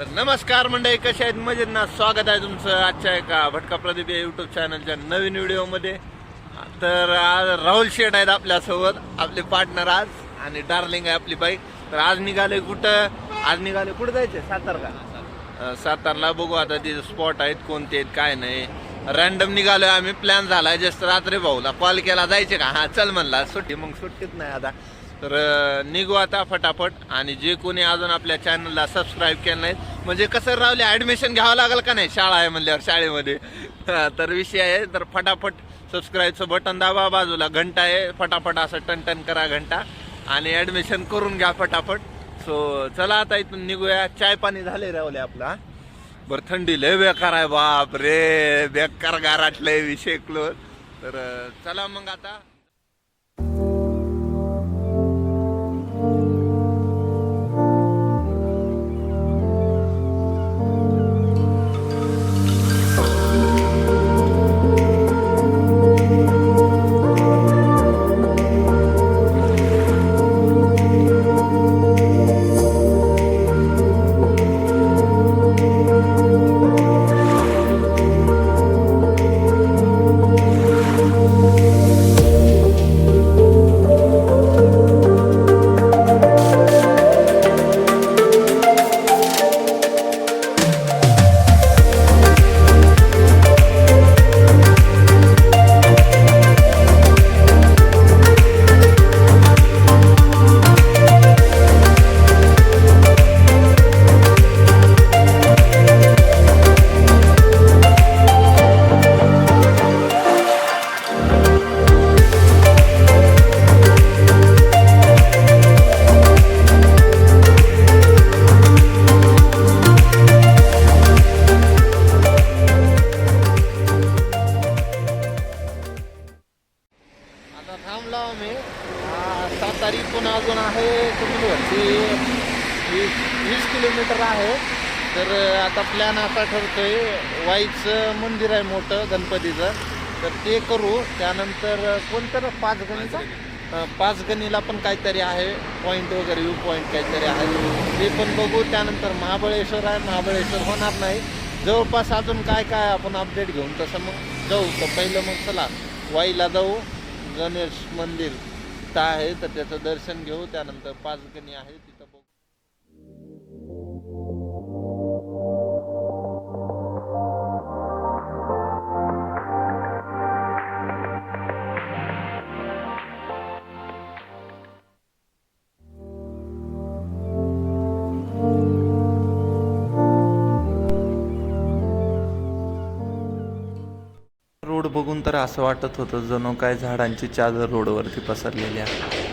तर नमस्कार मंडळी कसे आहेत? मजेत ना? स्वागत आहे तुमचं आजच्या एका भटका प्रदीप या युट्यूब चॅनलच्या नवीन व्हिडिओमध्ये. तर आज राहुल शेठ आहेत आपल्यासोबत आपले पार्टनर आज आणि डार्लिंग आहे आपली बाईक तर आज निघाले कुठं? आज निघाले कुठं जायचे सातारला. सातारला बघू आता तिथे स्पॉट आहेत कोणते आहेत काय नाही. रॅन्डम निघालो आम्ही. प्लॅन झाला जस्ट रात्री भाऊला कॉल केला. जायचे का? हा चल म्हणला. सुट्टी मग सुट्टीच नाही आता. तर निघू आता फटाफट आणि जे कोणी अजून आपल्या चॅनलला सबस्क्राईब केलं नाही म्हणजे कसं रावले ॲडमिशन घ्यावं लागेल का नाही? शाळा आहे म्हणल्यावर शाळेमध्ये. तर विषय आहे तर फटाफट सबस्क्राईबचं बटन दाबा बाजूला घंटा आहे. फटाफट असं टनटन करा घंटा आणि ॲडमिशन करून घ्या फटाफट. सो चला आता इथून निघूया. चाय पाणी झाले रावले आपला बरं थंडी लय बेकार आहे बाप रे बेकार गाराट लय विषय क्लोज तर चला मग आता. तारीखून अजून आहे कुठलीवरती वीस वीस किलोमीटर आहे. तर आता प्लॅन असा ठरतोय वाईचं मंदिर आहे मोठं गणपतीचं. तर ते करू. त्यानंतर कोणतं पाच गणीचा? पाच गणीला पण काहीतरी आहे. पॉईंट वगैरे व्यू पॉईंट काहीतरी आहे. ते पण बघू. त्यानंतर महाबळेश्वर आहे. महाबळेश्वर होणार नाही. जवळपास अजून काय काय आपण अपडेट घेऊन तसं मग जाऊ. तर पहिलं मग चला वाईला जाऊ. गणेश मंदिर. तिथं आहे तर त्याचं दर्शन घेऊ. त्यानंतर पाच गणी आहे रोड बघून तर असं वाटत होतं जणू काय झाडांची चादर रोडवरती पसरलेली आहे.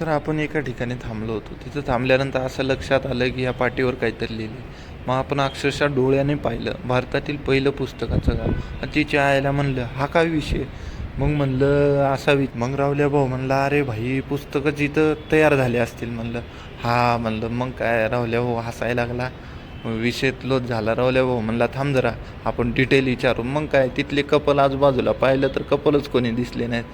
तर आपण एका ठिकाणी थांबलो होतो. तिथं थांबल्यानंतर असं लक्षात आलं की या पाटीवर काहीतरी लिहिलं मग आपण अक्षरशः डोळ्याने पाहिलं. भारतातील पहिलं पुस्तकाचं गाव. आणि तिच्या आईला म्हणलं हा काय विषय? मग म्हणलं असावी. मग रावल्या भाऊ म्हणला अरे भाई पुस्तकं जिथं तयार झाले असतील म्हणलं. हा म्हणलं. मग काय रावल्या भाऊ हसायला लागला. मग विषय लोच झाला. रावल्या भाऊ म्हणला थांब जरा आपण डिटेल विचारू. मग काय तिथले कपल आजूबाजूला पाहिलं तर कपलच कोणी दिसले नाहीत.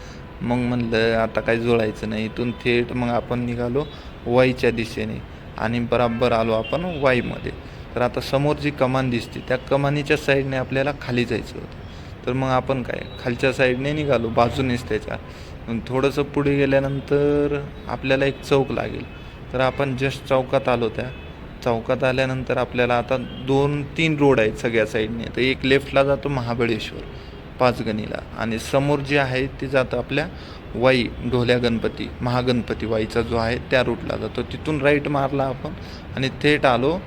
मग म्हणलं आता काय जुळायचं नाही. इथून थेट मग आपण निघालो वाईच्या दिशेने. आणि बराबर आलो आपण वाईमध्ये. तर आता समोर जी कमान दिसते त्या कमानीच्या साईडने आपल्याला खाली जायचं होतं. तर मग आपण काय खालच्या साईडने निघालो बाजूनेच त्याच्या. थोडंसं पुढे गेल्यानंतर आपल्याला एक चौक लागेल. तर आपण जस्ट चौकात आलो त्या. चौकात आल्यानंतर आपल्याला आता दोन तीन रोड आहेत सगळ्या साईडने. तर एक लेफ्टला जातो महाबळेश्वर. पाचगणीला. आणि समोर जे आहे ते जातं आपल्या वाई ढोल्या गणपती महागणपती वाईचा जो आहे त्या रूटला जातो. तिथून राईट मारला आपण आणि थेट आलो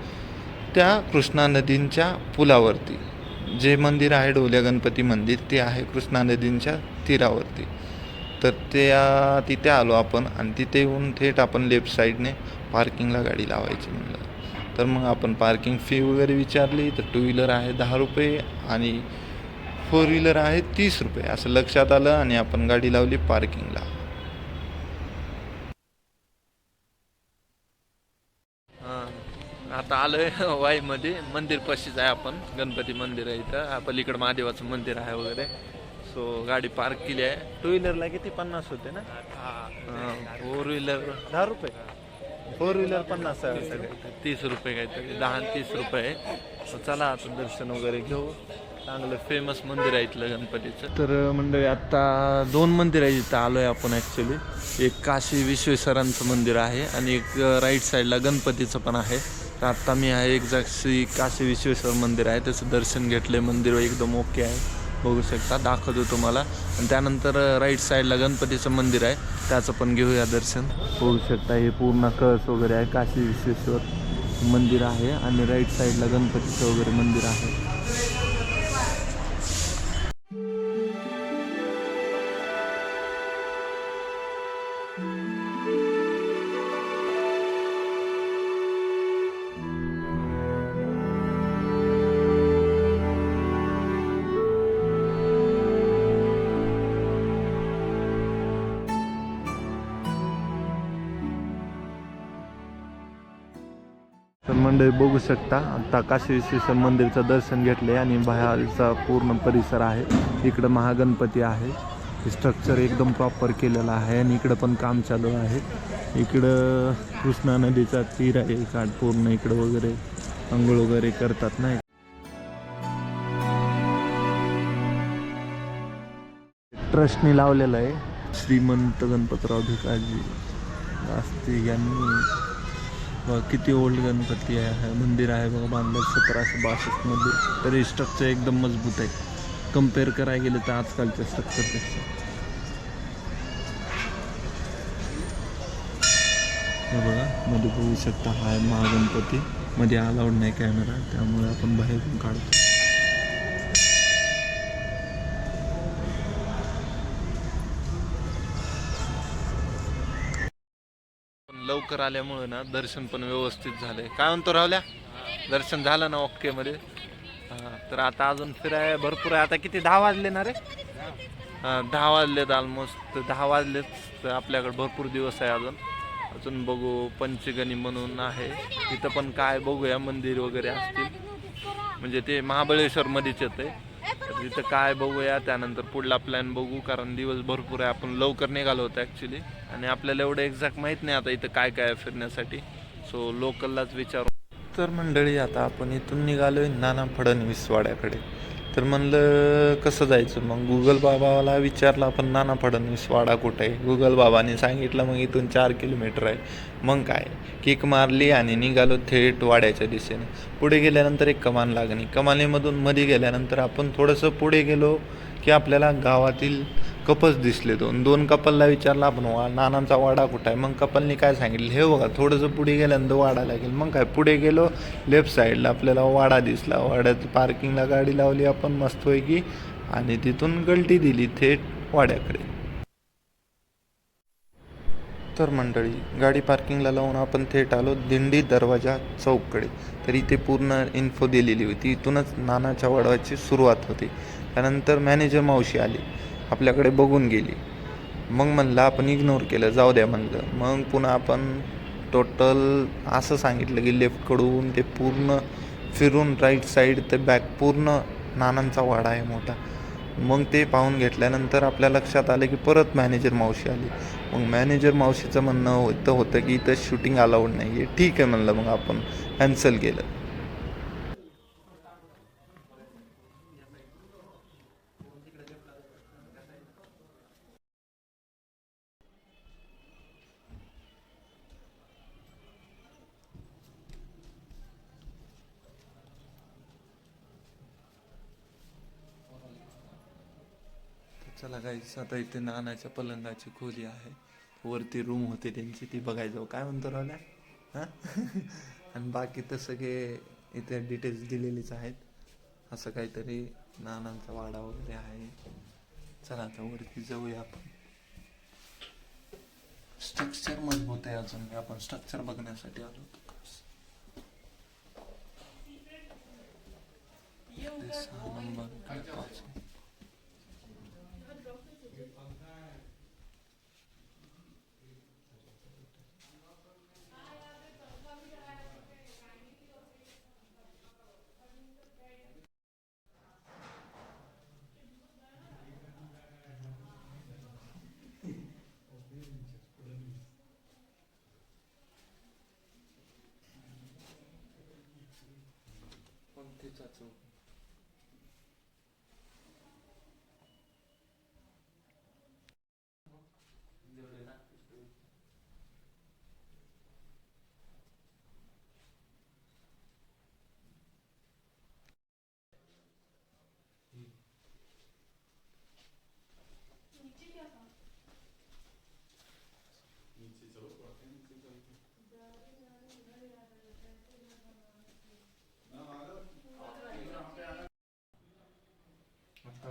त्या कृष्णा नदींच्या पुलावरती. जे मंदिर आहे ढोल्या गणपती मंदिर ते आहे कृष्णा नदींच्या तीरावरती. तर त्या तिथे आलो आपण आणि तिथे येऊन थेट आपण लेफ्ट साईडने पार्किंगला गाडी लावायची म्हणलं. तर मग आपण पार्किंग फी वगैरे विचारली तर टू व्हीलर आहे दहा रुपये आणि फोर व्हीलर आहे तीस रुपये. असं लक्षात आलं आणि आपण गाडी लावली पार्किंगला. आता आलोय वाईमध्ये. मंदिर पशीच आहे आपण. गणपती मंदिर आहे इथं. पलीकडे महादेवाचं मंदिर आहे वगैरे. सो गाडी पार्क केली आहे. टू व्हीलरला किती? पन्नास होते ना? फोर व्हीलर दहा रुपये. फोर व्हीलर पन्नास आहे. तीस रुपये काहीतरी. दहा आणि तीस रुपये. चला आता दर्शन वगैरे घेऊ. चांगलं फेमस मंदिर आहे इथलं गणपतीचं. तर मंडळी आत्ता दोन मंदिर आहे इथं आलोय आपण ॲक्च्युली एक काशी विश्वेश्वरांचं मंदिर आहे आणि एक राईट साईडला गणपतीचं पण आहे. तर आत्ता मी आहे एक्झॅक्टली काशी विश्वेश्वर मंदिर आहे. त्याचं दर्शन घेतले मंदिर एकदम ओके आहे. बघू शकता दाखवतो तुम्हाला. आणि त्यानंतर राईट साईडला गणपतीचं मंदिर आहे. त्याचं पण घेऊया दर्शन. बघू शकता हे पूर्ण कळस वगैरे आहे. काशी विश्वेश्वर मंदिर आहे आणि राईट साईडला गणपतीचं वगैरे मंदिर आहे. तर मंडळी बघू शकता आता काशी विश्वेश्वर मंदिरचं दर्शन घेतले आणि बाहेरचा पूर्ण परिसर आहे. इकडं महागणपती आहे. स्ट्रक्चर एकदम प्रॉपर केलेलं आहे आणि इकडं पण काम चालू आहे. इकडं कृष्णा नदीचा तीर आहे काठ पूर्ण इकडं वगैरे आंघोळ वगैरे करतात नाही ट्रस्टने लावलेलं आहे. श्रीमंत गणपतराव भिकाजी असते यांनी बघा किती ओल्ड गणपती आहे मंदिर आहे बघा बांधलं सतराशे बासष्टमध्ये तरी स्ट्रक्चर एकदम मजबूत आहे. कंपेअर करायला गेलं तर आजकालच्या स्ट्रक्चरपेक्षा हे बघा मध्ये बघू शकता हा महागणपती. मध्ये अलाउड नाही कॅमेरा त्यामुळे आपण बाहेरून काढतो. लवकर आल्यामुळे ना दर्शन पण व्यवस्थित झालंय. काय म्हणतो रावल्या दर्शन झालं ना ओके मध्ये हा, तर आता अजून फिराय भरपूर आहे. आता किती? दहा वाजले ना रे? हा, दहा वाजलेत ऑलमोस्ट दहा वाजलेत. तर आपल्याकडे भरपूर दिवस आहे अजून. अजून बघू पंचगणी म्हणून आहे. तिथं पण काय बघूया मंदिर वगैरे असतील. म्हणजे ते महाबळेश्वर मध्येच येते तर तिथं काय बघूया त्यानंतर पुढला प्लॅन बघू. कारण दिवस भरपूर आहे. आपण लवकर निघालो होतो ॲक्च्युली आणि आपल्याला एवढं एक्झॅक्ट माहीत नाही आता इथं काय काय फिरण्यासाठी. सो लोकललाच विचारू तर मंडळी आता आपण इथून निघालोय नाना फडणवीस वाड्याकडे. तर म्हणलं कसं जायचं? मग गुगल बाबाला विचारलं आपण नाना फडणवीस वाडा कुठे आहे? गुगल बाबाने सांगितलं मग इथून चार किलोमीटर आहे. मग काय? किक मारली आणि निघालो थेट वाड्याच्या दिशेने. पुढे गेल्यानंतर एक कमान लागणी कमानीमधून मध्ये गेल्यानंतर आपण थोडंसं पुढे गेलो. की आपल्याला गावातील कपल्स दिसले दोन. दोन कपलला विचारलं आपण वा नानांचा वाडा कुठं आहे? मग कपलनी काय सांगितलं हे बघा थोडंसं पुढे गेल्यानंतर वाडा लागेल. मग काय पुढे गेलो लेफ्ट साईडला आपल्याला वाडा दिसला. वाड्यात पार्किंगला गाडी लावली आपण मस्त की आणि तिथून गलटी दिली थेट वाड्याकडे. तर मंडळी गाडी पार्किंगला लावून आपण थेट आलो दिंडी दरवाजा चौककडे. तर इथे पूर्ण इन्फो दिलेली होती. इथूनच नानाच्या वाडवाची सुरुवात होती. त्यानंतर मॅनेजर मावशी आली. आपल्याकडे बघून गेली. मग म्हणलं आपण इग्नोर केलं जाऊ द्या म्हणलं. मग पुन्हा आपण टोटल असं सांगितलं की लेफ्टकडून ते पूर्ण फिरून राईट साईड ते बॅक पूर्ण नानांचा वाडा आहे मोठा. मग ते पाहून घेतल्यानंतर आपल्या लक्षात आलं की परत मॅनेजर मावशी आली. मग मॅनेजर मावशीचं म्हणणं होतं होतं की इथं शूटिंग अलाउड नाही आहे ठीक आहे म्हणलं मग आपण कॅन्सल केलं. चला काहीच आता इथे नानाच्या पलंगाची खोली आहे. वरती रूम होते त्यांची ती बघायचो जाऊ. काय म्हणतो राहिल्या हां? आणि बाकी तर सगळे इथे डिटेल्स दिलेलीच आहेत. असं काहीतरी नानांचा वाडा वगैरे आहे. चला आता वरती जाऊया आपण. स्ट्रक्चर मजबूत आहे अजून. आपण स्ट्रक्चर बघण्यासाठी आलो आता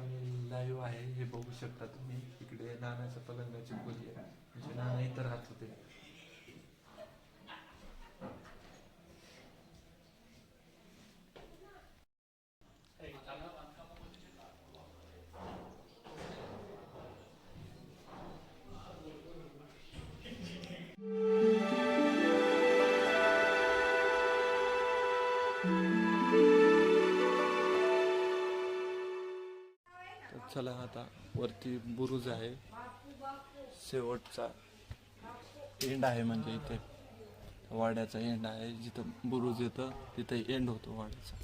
आम्ही लाईव्ह आहे हे बघू शकता तुम्ही. इकडे नानाच्या पलंगाची खोली आहे. म्हणजे नाना इथं राहत होते. आता वरती बुरुज आहे. शेवटचा एंड आहे म्हणजे इथे. वाड्याचा एंड आहे. जिथं बुरुज येतं तिथे एंड होतो वाड्याचा.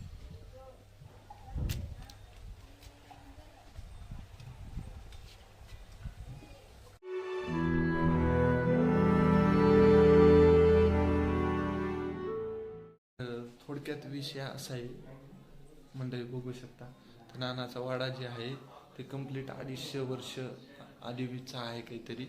थोडक्यात विषय असा आहे मंडळी बघू शकता. तर नानाचा वाडा जे आहे ते कंप्लीट अडीचशे वर्ष आधीचा आहे काहीतरी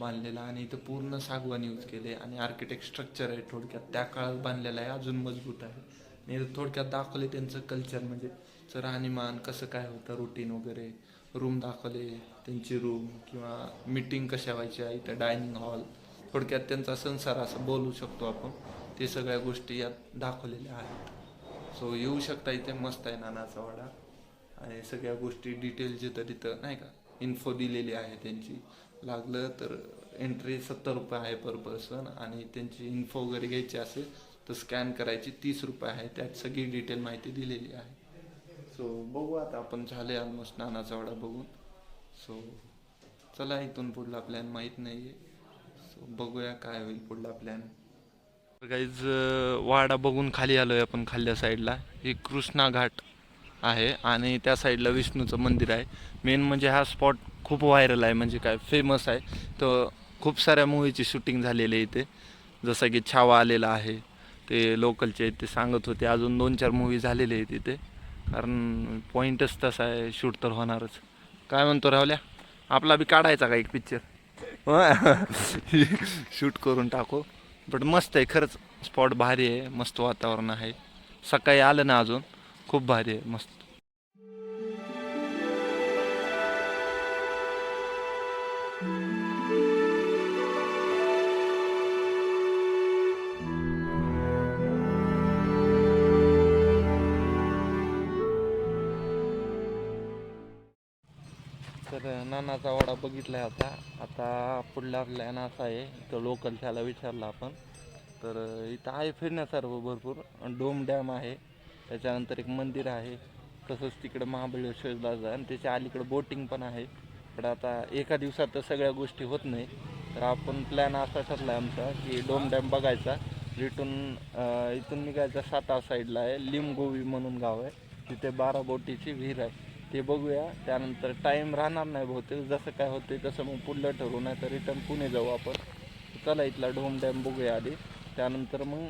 बांधलेला आणि इथं पूर्ण सागवान यूज केले आणि आर्किटेक्ट स्ट्रक्चर आहे थोडक्यात. त्या काळात बांधलेलं आहे अजून मजबूत आहे. आणि इथं थोडक्यात दाखवले त्यांचं कल्चर म्हणजे राहणीमान कसं काय होतं रुटीन वगैरे. रूम दाखवले त्यांची रूम किंवा मीटिंग कशा व्हायच्या इथं डायनिंग हॉल थोडक्यात त्यांचा संसार असं बोलू शकतो आपण. ते सगळ्या गोष्टी यात दाखवलेल्या आहेत. सो येऊ शकता इथे मस्त आहे नानाचा वाडा. आणि सगळ्या गोष्टी डिटेल जिथं तिथं नाही का? इन्फो दिलेली आहे त्यांची. लागलं तर एंट्री सत्तर रुपये आहे पर पर्सन आणि त्यांची इन्फो वगैरे घ्यायची असेल तर स्कॅन करायची तीस रुपये आहे. त्यात सगळी डिटेल माहिती दिलेली आहे. सो बघू आता आपण झाले ऑलमोस्ट नानाचा वाडा बघून. सो चला इथून पुढला प्लॅन माहीत नाही आहे सो बघूया काय होईल पुढला प्लॅन गाईज वाडा बघून खाली आलोय आपण खाल्ल्या साईडला ही कृष्णा घाट. आहे आणि त्या साईडला विष्णूचं मंदिर आहे. मेन म्हणजे हा स्पॉट खूप व्हायरल आहे म्हणजे काय फेमस आहे. तर खूप साऱ्या मूवीची शूटिंग झालेली आहे इथे. जसं की छावा आलेला आहे ते लोकलचे ते सांगत होते. अजून दोन चार मूवी झालेले आहेत इथे. कारण पॉईंटच तसा आहे शूट तर होणारच. काय म्हणतो राहुल्या? आपला बी काढायचा का एक पिक्चर शूट करून टाकू. बट मस्त आहे खरंच स्पॉट भारी आहे मस्त वातावरण आहे. सकाळी आलं ना अजून. खूप भारी आहे मस्त. तर नानाचा वाडा बघितलाय आता. आता पुढला प्लॅन असा आहे तर लोकल त्याला विचारला आपण. तर इथं आहे फिरण्यासारखं भरपूर. डोम डॅम आहे. त्याच्यानंतर एक मंदिर आहे. तसंच तिकडं महाबळेश्वरला जा आणि त्याच्या अलीकडं बोटिंग पण आहे. पण आता एका दिवसात तर सगळ्या गोष्टी होत नाही. तर आपण प्लॅन असा ठरला आहे आमचा की डोम डॅम बघायचा. रिटून इथून निघायचा सातार साईडला आहे. लिमगोवी म्हणून गाव आहे. तिथे बारा बोटीची विहीर आहे. ते बघूया. त्यानंतर टाईम राहणार नाही बहुतेक. जसं काय होते तसं मग पुढलं ठरवू. नाही तर रिटर्न पुणे जाऊ आपण. चला इथला डोम डॅम बघूया आधी. त्यानंतर मग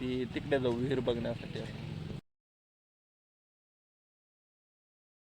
ती तिकडे जाऊ विहीर बघण्यासाठी